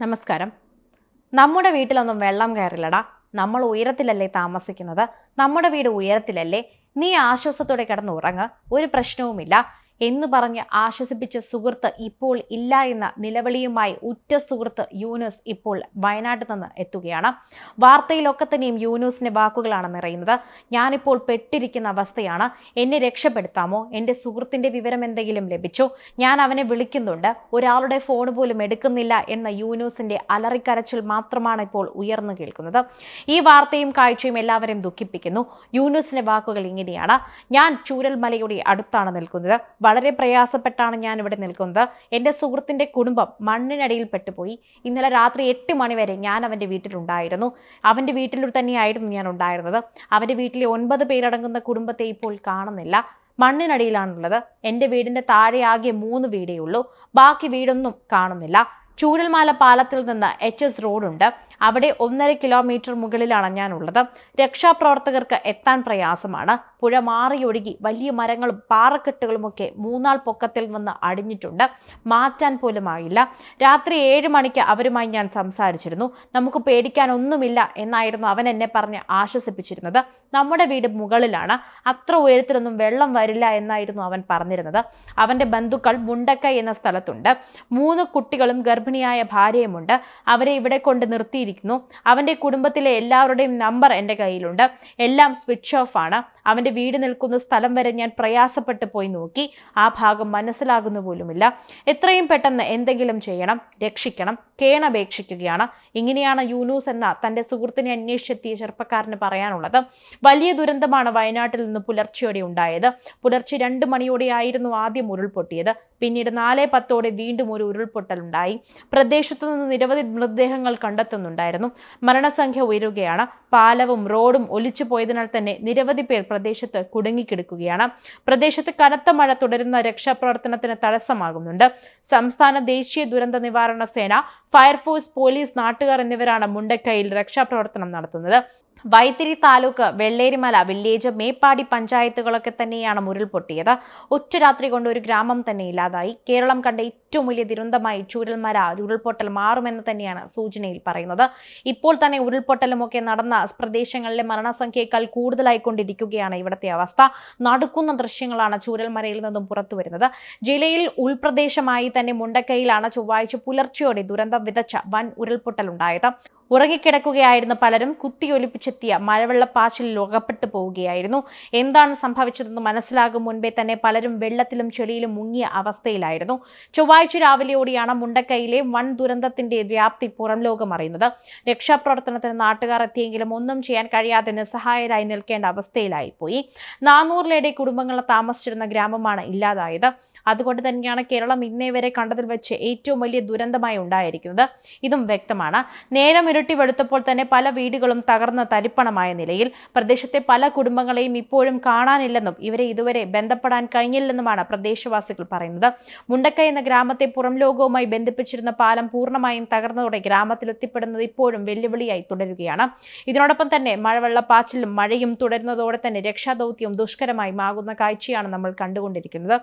നമസ്കാരം. നമ്മുടെ വീട്ടിലൊന്നും വെള്ളം കയറില്ലടാ. നമ്മൾ ഉയരത്തിലല്ലേ താമസിക്കുന്നത്? നമ്മുടെ വീട് ഉയരത്തിലല്ലേ? നീ ആശ്വാസത്തോടെ കിടന്ന് ഉറങ്ങ് ഒരു പ്രശ്നവുമില്ല. എന്ന് പറഞ്ഞ് ആശ്വസിപ്പിച്ച സുഹൃത്ത് ഇപ്പോൾ ഇല്ല എന്ന നിലവിളിയുമായി ഉറ്റ സുഹൃത്ത് യൂനുസ് ഇപ്പോൾ വയനാട്ടിൽ നിന്ന് എത്തുകയാണ്. വാർത്തയിലൊക്കെ തന്നെയും യൂനുസിന്റെ വാക്കുകളാണ് നിറയുന്നത്. ഞാനിപ്പോൾ പെട്ടിരിക്കുന്ന അവസ്ഥയാണ്. എന്നെ രക്ഷപ്പെടുത്താമോ? എന്റെ സുഹൃത്തിന്റെ വിവരം എന്തെങ്കിലും ലഭിച്ചോ? ഞാൻ അവനെ വിളിക്കുന്നുണ്ട്. ഒരാളുടെ ഫോൺ പോലും എടുക്കുന്നില്ല എന്ന യൂനൂസിന്റെ അലറിക്കരച്ചിൽ മാത്രമാണ് ഇപ്പോൾ ഉയർന്നു കേൾക്കുന്നത്. ഈ വാർത്തയും കാഴ്ചയും എല്ലാവരെയും ദുഃഖിപ്പിക്കുന്നു. യൂനൂസിന്റെ വാക്കുകൾ ഇങ്ങനെയാണ്. ഞാൻ ചൂരൽമലയുടെ അടുത്താണ് നിൽക്കുന്നത്. വളരെ പ്രയാസപ്പെട്ടാണ് ഞാൻ ഇവിടെ നിൽക്കുന്നത്. എന്റെ സുഹൃത്തിന്റെ കുടുംബം മണ്ണിനടിയിൽ പെട്ടുപോയി. ഇന്നലെ രാത്രി എട്ട് മണിവരെ ഞാൻ അവന്റെ വീട്ടിലുണ്ടായിരുന്നു. അവന്റെ വീട്ടിൽ തന്നെയായിരുന്നു ഞാൻ ഉണ്ടായിരുന്നത്. അവന്റെ വീട്ടിലെ ഒൻപത് പേരടങ്ങുന്ന കുടുംബത്തെ ഇപ്പോൾ കാണുന്നില്ല. മണ്ണിനടിയിലാണുള്ളത്. എന്റെ വീടിന്റെ താഴെ ആകെ മൂന്ന് വീടേ ഉള്ളൂ. ബാക്കി വീടൊന്നും കാണുന്നില്ല. ചൂരൽമാല പാലത്തിൽ നിന്ന് എച്ച് എസ് റോഡുണ്ട്. അവിടെ ഒന്നര കിലോമീറ്റർ മുകളിലാണ് ഞാനുള്ളത്. രക്ഷാപ്രവർത്തകർക്ക് എത്താൻ പ്രയാസമാണ്. പുഴ മാറിയൊഴുകി വലിയ മരങ്ങളും പാറക്കെട്ടുകളുമൊക്കെ മൂന്നാൾ പൊക്കത്തിൽ നിന്ന് അടിഞ്ഞിട്ടുണ്ട്. മാറ്റാൻ പോലും ആയില്ല രാത്രി ഏഴ് മണിക്ക് അവരുമായി ഞാൻ സംസാരിച്ചിരുന്നു. നമുക്ക് പേടിക്കാനൊന്നുമില്ല എന്നായിരുന്നു അവൻ എന്നെ പറഞ്ഞ് ആശ്വസിപ്പിച്ചിരുന്നത്. നമ്മുടെ വീട് മുകളിലാണ്. അത്ര ഉയരത്തിലൊന്നും വെള്ളം വരില്ല എന്നായിരുന്നു അവൻ പറഞ്ഞിരുന്നത്. അവന്റെ ബന്ധുക്കൾ മുണ്ടക്കൈ എന്ന സ്ഥലത്തുണ്ട്. മൂന്ന് കുട്ടികളും ഗർഭിണിയായ ഭാര്യയുമുണ്ട്. അവരെ ഇവിടെ കൊണ്ട് നിർത്തിയിരിക്കുന്നു. അവന്റെ കുടുംബത്തിലെ എല്ലാവരുടെയും നമ്പർ എന്റെ കയ്യിലുണ്ട്. എല്ലാം സ്വിച്ച് ഓഫ് ആണ്. അവന്റെ വീട് നിൽക്കുന്ന സ്ഥലം വരെ ഞാൻ പ്രയാസപ്പെട്ട് പോയി നോക്കി. ആ ഭാഗം മനസ്സിലാകുന്ന പോലുമില്ല. എത്രയും പെട്ടെന്ന് എന്തെങ്കിലും ചെയ്യണം രക്ഷിക്കണം കേണപേക്ഷിക്കുകയാണ്. ഇങ്ങനെയാണ് യൂനൂസ് എന്ന തന്റെ സുഹൃത്തിനെ അന്വേഷിച്ചെത്തിയ ചെറുപ്പക്കാരന് പറയാനുള്ളത്. വലിയ ദുരന്തമാണ് വയനാട്ടിൽ നിന്ന് പുലർച്ചെയോടെ ഉണ്ടായത്. പുലർച്ചെ രണ്ട് മണിയോടെയായിരുന്നു ആദ്യം ഉരുൾപൊട്ടിയത്. പിന്നീട് നാല് പത്തോടെ വീണ്ടും ഒരു ഉരുൾപൊട്ടലുണ്ടായി പ്രദേശത്തു നിന്ന് നിരവധി മൃതദേഹങ്ങൾ കണ്ടെത്തുന്നുണ്ടായിരുന്നു. മരണസംഖ്യ ഉയരുകയാണ്. പാലവും റോഡും ഒലിച്ചു പോയതിനാൽ തന്നെ നിരവധി പേർ പ്രദേശത്ത് കുടുങ്ങിക്കിടക്കുകയാണ്. പ്രദേശത്ത് കനത്ത മഴ തുടരുന്ന രക്ഷാപ്രവർത്തനത്തിന് തടസ്സമാകുന്നുണ്ട്. സംസ്ഥാന ദേശീയ ദുരന്ത നിവാരണ സേന ഫയർഫോഴ്സ് പോലീസ് നാട്ടുകാർ എന്നിവരാണ് മുണ്ടക്കൈയിൽ രക്ഷാപ്രവർത്തനം നടത്തുന്നത്. വൈത്തിരി താലൂക്ക് വെള്ളേരിമല വില്ലേജ് മേപ്പാടി പഞ്ചായത്തുകളൊക്കെ തന്നെയാണ് ഉരുൾപൊട്ടിയത് ഒറ്റ രാത്രി കൊണ്ട് ഒരു ഗ്രാമം തന്നെ ഇല്ലാതായി. കേരളം കണ്ട ഏറ്റവും വലിയ ദുരന്തമായി ചൂരൽമല ഉരുൾപൊട്ടൽ മാറുമെന്ന് തന്നെയാണ് സൂചനയിൽ പറയുന്നത്. ഇപ്പോൾ തന്നെ ഉരുൾപൊട്ടലുമൊക്കെ നടന്ന പ്രദേശങ്ങളിലെ മരണസംഖ്യയേക്കാൾ കൂടുതലായിക്കൊണ്ടിരിക്കുകയാണ് ഇവിടുത്തെ അവസ്ഥ. നടുക്കുന്ന ദൃശ്യങ്ങളാണ് ചൂരൽമലയിൽ നിന്നും പുറത്തു വരുന്നത്. ജില്ലയിൽ ഉൾപ്രദേശമായി തന്നെ മുണ്ടക്കൈയിലാണ് ചൊവ്വാഴ്ച പുലർച്ചെയോടെ ദുരന്തം വിതച്ച വൻ ഉരുൾപൊട്ടലുണ്ടായത്. ഉറങ്ങിക്കിടക്കുകയായിരുന്ന പലരും കുത്തിയൊലിപ്പിച്ചെത്തിയ മഴവെള്ളപ്പാച്ചിലിൽ ലോകപ്പെട്ടു പോവുകയായിരുന്നു. എന്താണ് സംഭവിച്ചതെന്ന് മനസ്സിലാകും മുൻപേ തന്നെ പലരും വെള്ളത്തിലും ചെളിയിലും മുങ്ങിയ അവസ്ഥയിലായിരുന്നു. ചൊവ്വാഴ്ച രാവിലെയോടെയാണ് മുണ്ടക്കൈയിലെ വൺ ദുരന്തത്തിന്റെ വ്യാപ്തി പുറം ലോകം അറിയുന്നത്. രക്ഷാപ്രവർത്തനത്തിന് നാട്ടുകാർ എത്തിയെങ്കിലും ഒന്നും ചെയ്യാൻ കഴിയാതെ നിസ്സഹായരായി നിൽക്കേണ്ട അവസ്ഥയിലായി പോയി നാനൂറിലേറെ കുടുംബങ്ങൾ താമസിച്ചിരുന്ന ഗ്രാമമാണ് ഇല്ലാതായത്. അതുകൊണ്ട് തന്നെയാണ് കേരളം ഇന്നേ വരെ കണ്ടതിൽ വെച്ച് ഏറ്റവും വലിയ ദുരന്തമായി ഉണ്ടായിരിക്കുന്നത്. ഇതും വ്യക്തമാണ്. നേരം ഇരുട്ടി വെളുത്തപ്പോൾ തന്നെ പല വീടുകളും തകർന്ന തരിപ്പണമായ നിലയിൽ പ്രദേശത്തെ പല കുടുംബങ്ങളെയും ഇപ്പോഴും കാണാനില്ലെന്നും ഇവരെ ഇതുവരെ ബന്ധപ്പെടാൻ കഴിഞ്ഞില്ലെന്നുമാണ് പ്രദേശവാസികൾ പറയുന്നത്. മുണ്ടക്കൈ എന്ന ഗ്രാമത്തെ പുറം ലോകവുമായി ബന്ധിപ്പിച്ചിരുന്ന പാലം പൂർണമായും തകർന്നതോടെ ഗ്രാമത്തിൽ എത്തിപ്പെടുന്നത് ഇപ്പോഴും വെല്ലുവിളിയായി തുടരുകയാണ്. ഇതിനോടൊപ്പം തന്നെ മഴവെള്ളപ്പാച്ചിലും മഴയും തുടരുന്നതോടെ തന്നെ രക്ഷാദൌത്യം ദുഷ്കരമായി മാകുന്ന കാഴ്ചയാണ് നമ്മൾ കണ്ടുകൊണ്ടിരിക്കുന്നത്.